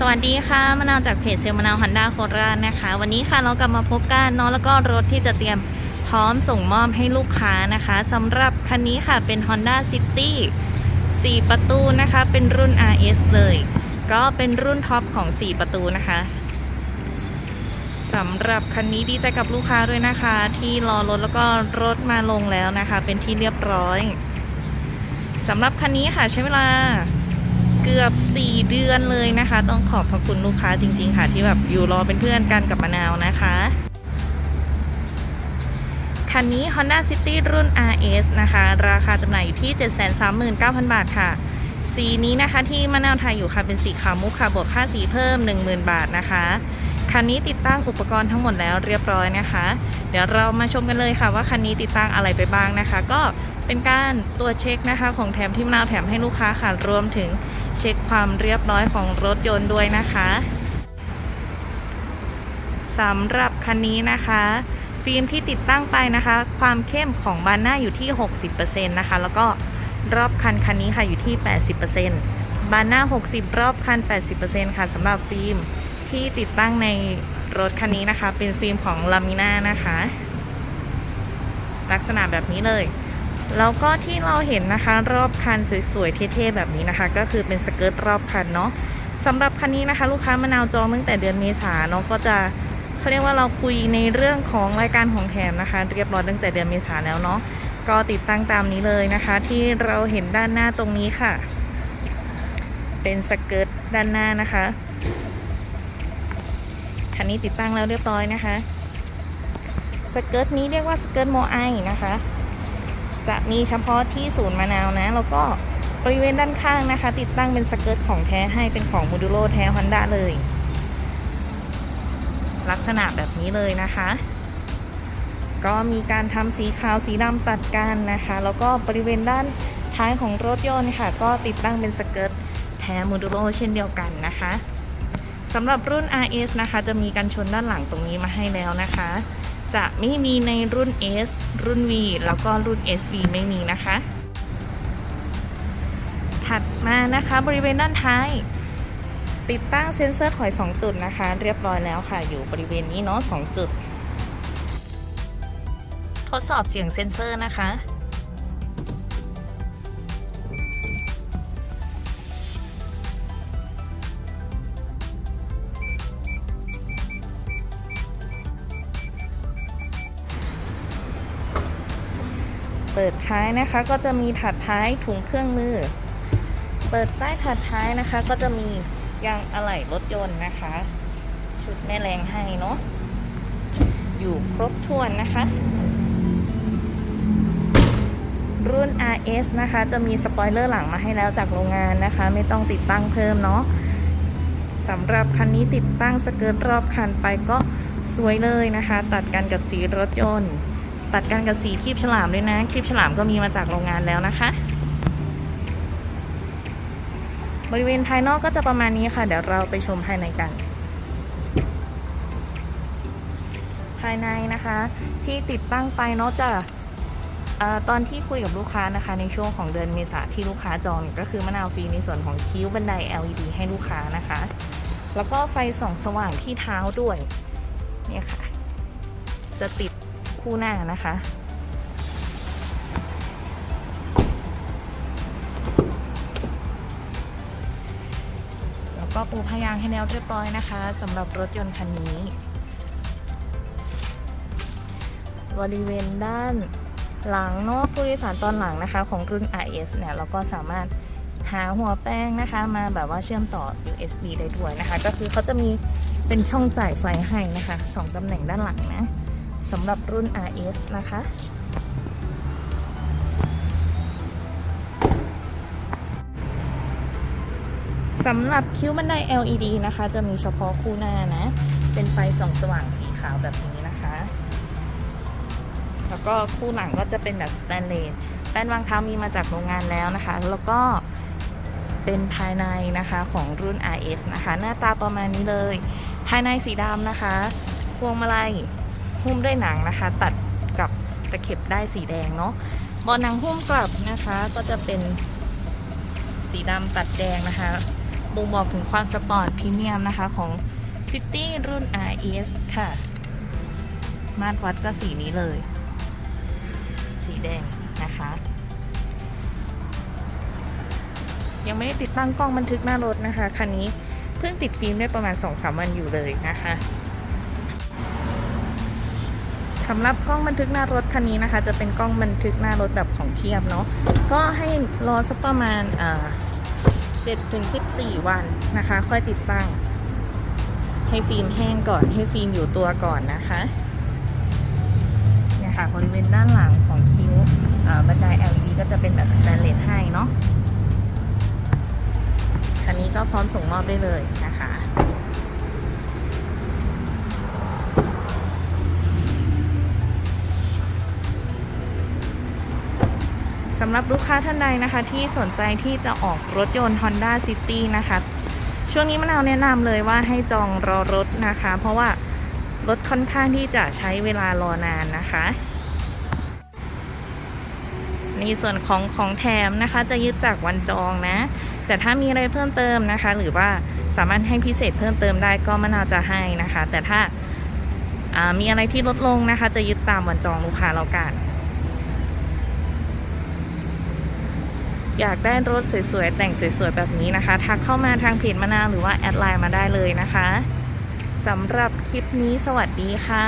สวัสดีค่ะมะนาวจากเพจเซลลมะนาวฮันด้าโคราชนะคะ วันนี้ค่ะเรากลับมาพบกันเนาะแล้วก็รถที่จะเตรียมพร้อมส่งมอบให้ลูกค้านะคะสำหรับคันนี้ค่ะเป็น Honda City 4 ประตูนะคะ เป็นรุ่น RS เลย ก็เป็นรุ่นท็อปของ 4 ประตูนะคะสำหรับคันนี้ดีใจกับลูกค้าด้วยนะคะ ที่รอรถแล้วก็รถมาลงแล้วนะคะ เป็นที่เรียบร้อยสำหรับคันนี้ค่ะใช้เวลา เกือบ 4 เดือนเลยนะคะ ต้องขอบพระคุณลูกค้าจริง ๆ ค่ะ ที่แบบอยู่รอเป็นเพื่อนกันกับมะนาวนะคะคันนี้ Honda City รุ่น RS นะคะ ราคาจำหน่ายอยู่ที่ 739,000 บาทค่ะ สีนี้นะคะที่มะนาวไทยอยู่ค่ะ เป็นสีขาวมุกค่ะ บวกค่าสีเพิ่ม 10,000 บาทนะคะ คันนี้ติดตั้งอุปกรณ์ทั้งหมดแล้วเรียบร้อยนะคะ เดี๋ยวเรามาชมกันเลยค่ะว่าคันนี้ติดตั้งอะไรไปบ้างนะคะ ก็ เป็นการตรวเช็คนะคะ ของแถมที่มะนาวแถมให้ลูกค้าค่ะรวมถึงเช็คความเรียบร้อยของรถยนต์ด้วยนะคะสำหรับคันนี้นะคะ ฟิล์มที่ติดตั้งไปนะคะ ความเข้มของบานหน้าอยู่ที่ 60%นะคะ แล้วก็รอบคันคันนี้ค่ะอยู่ที่ 80%บานหน้า 60 รอบคัน 80%ค่ะสำหรับฟิล์มที่ติดตั้งในรถคันนี้นะคะ เป็นฟิล์มของลามิน่านะคะ ลักษณะแบบนี้เลย แล้วก็ที่เราเห็นนะคะรอบคันสวยๆเท่ๆแบบนี้นะคะ ก็คือเป็นสเกิร์ตรอบคันเนาะสำหรับคันนี้นะคะ ลูกค้ามะนาวจองตั้งแต่เดือนเมษาเนาะก็จะเขาเรียกว่าเราคุยในเรื่องของรายการของแถมนะคะ เรียบร้อยตั้งแต่เดือนเมษาแล้วเนาะก็ติดตั้งตามนี้เลยนะคะ ที่เราเห็นด้านหน้าตรงนี้ค่ะ เป็นสเกิร์ตด้านหน้านะคะคันนี้ติดตั้งแล้วเรียบร้อยนะคะสเกิร์ตนี้เรียกว่าสเกิร์ตโมไอนะคะ จะมีเฉพาะที่ศูนย์มะนาวนะ แล้วก็บริเวณด้านข้างนะคะ ติดตั้งเป็นสเกิร์ตของแท้ให้เป็นของโมดูโลแท้ฮอนด้าเลย ลักษณะแบบนี้เลยนะคะ ก็มีการทำสีขาวสีดำตัดกันนะคะ แล้วก็บริเวณด้านท้ายของรถยนต์ค่ะ ก็ติดตั้งเป็นสเกิร์ตแท้โมดูโลเช่นเดียวกันนะคะสำหรับรุ่น RS นะคะ จะมีกันชนด้านหลังตรงนี้มาให้แล้วนะคะ จะไม่มีในรุ่น S รุ่น V แล้วก็รุ่น SV ไม่มีนะคะ ถัดมานะคะบริเวณด้านท้าย ติดตั้งเซ็นเซอร์ถอย 2 จุดนะคะ เรียบร้อยแล้วค่ะ อยู่บริเวณนี้เนาะ2จุด ทดสอบเสียงเซ็นเซอร์นะคะ เปิดท้ายนะคะก็จะมีถัดท้ายถุงเครื่องมือ เปิดใต้ถัดท้ายนะคะ ก็จะมียางอะไหล่รถยนต์นะคะ ชุดแม่แรงให้เนาะอยู่ครบถ้วนนะคะ รุ่น RS นะคะ จะมีสปอยเลอร์หลังมาให้แล้วจากโรงงานนะคะ ไม่ต้องติดตั้งเพิ่มเนาะสำหรับคันนี้ติดตั้งสเกิร์ตรอบคันไปก็สวยเลยนะคะ ตัดกันกับสีรถยนต์ ตัดกันกับสีคลิปฉลามด้วยนะคลิปฉลามก็มีมาจากโรงงานแล้วนะคะ บริเวณภายนอกก็จะประมาณนี้ค่ะ เดี๋ยวเราไปชมภายในกัน ภายในนะคะ ที่ติดตั้งไปเนอกจากเอตอนที่คุยกับลูกค้านะคะ ในช่วงของเดือนเมษาที่ลูกค้าจองก็คือมะนาวฟรีในส่วนของคิ้วบันได LED ให้ลูกค้านะคะ แล้วก็ไฟส่องสว่างที่เท้าด้วยเนี่ยค่ะ จะติด คู่หน้านะคะ แล้วก็ปูพยางให้แล้วเรียบร้อยนะคะสำหรับรถยนต์คันนี้ บริเวณด้านหลังเนอกผู้โดยสารตอนหลังนะคะของรุ่น RS เนี่ยเราก็สามารถหาหัวแป้งนะคะมาแบบว่าเชื่อมต่อ USB ได้ด้วยนะคะ ก็คือเขาจะมีเป็นช่องจ่ายไฟให้นะคะสองตำแหน่งด้านหลังนะ สำหรับรุ่น RS นะคะ สำหรับคิ้วบันได LED นะคะ จะมีเฉพาะคู่หน้านะ เป็นไฟส่องสว่างสีขาวแบบนี้นะคะ แล้วก็คู่หลังก็จะเป็นแบบสแตนเลสแป้นวางเท้ามีมาจากโรงงานแล้วนะคะ แล้วก็เป็นภายในนะคะของรุ่น RS นะคะ หน้าตาประมาณนี้เลย ภายในสีดำนะคะ พวงมาลัย หุ้มด้วยหนังนะคะ ตัดกับตะเข็บได้สีแดงเนาะเบาะหนังหุ้มกลับนะคะก็จะเป็นสีดำตัดแดงนะคะบ่งบอกถึงความสปอร์ตพรีเมียมนะคะของ City รุ่น RS ค่ะ มาตรวัดก็สีนี้เลย สีแดงนะคะ ยังไม่ได้ติดตั้งกล้องบันทึกหน้ารถนะคะ คันนี้เพิ่งติดฟิล์มได้ประมาณ 2-3 วันอยู่เลยนะคะ สำหรับกล้องบันทึกหน้ารถคันนี้นะคะ จะเป็นกล้องบันทึกหน้ารถแบบของเทียบเนาะก็ให้รอสักประมาณเอ่อ7ถึง14วันนะคะ ค่อยติดตั้ง ให้ฟิล์มแห้งก่อน ให้ฟิล์มอยู่ตัวก่อนนะคะเนี่ยค่ะบริเวณด้านหลังของคิ้วบันได LED ก็จะเป็นแบบสแตนเลสให้เนาะคันนี้ก็พร้อมส่งมอบได้เลยนะคะำหรับลูกค้าท่านใดนะคะที่สนใจที่จะออกรถยนต์ Honda City นะคะ ช่วงนี้มะนาวแนะนำเลยว่าให้จองรอรถนะคะ เพราะว่ารถค่อนข้างที่จะใช้เวลารอนานนะคะในส่วนของของแถมนะคะจะยึดจากวันจองนะ แต่ถ้ามีอะไรเพิ่มเติมนะคะ หรือว่าสามารถให้พิเศษเพิ่มเติมได้ก็มะนาวจะให้นะคะ แต่ถ้าอ่ามีอะไรที่ลดลงนะคะ จะยึดตามวันจองลูกค้าแล้วกัน อยากได้รถสวยๆ แต่งสวยๆ แบบนี้นะคะ ทักเข้ามาทางเพจมะนาวหรือว่าแอดไลน์มาได้เลยนะคะสำหรับคลิปนี้สวัสดีค่ะ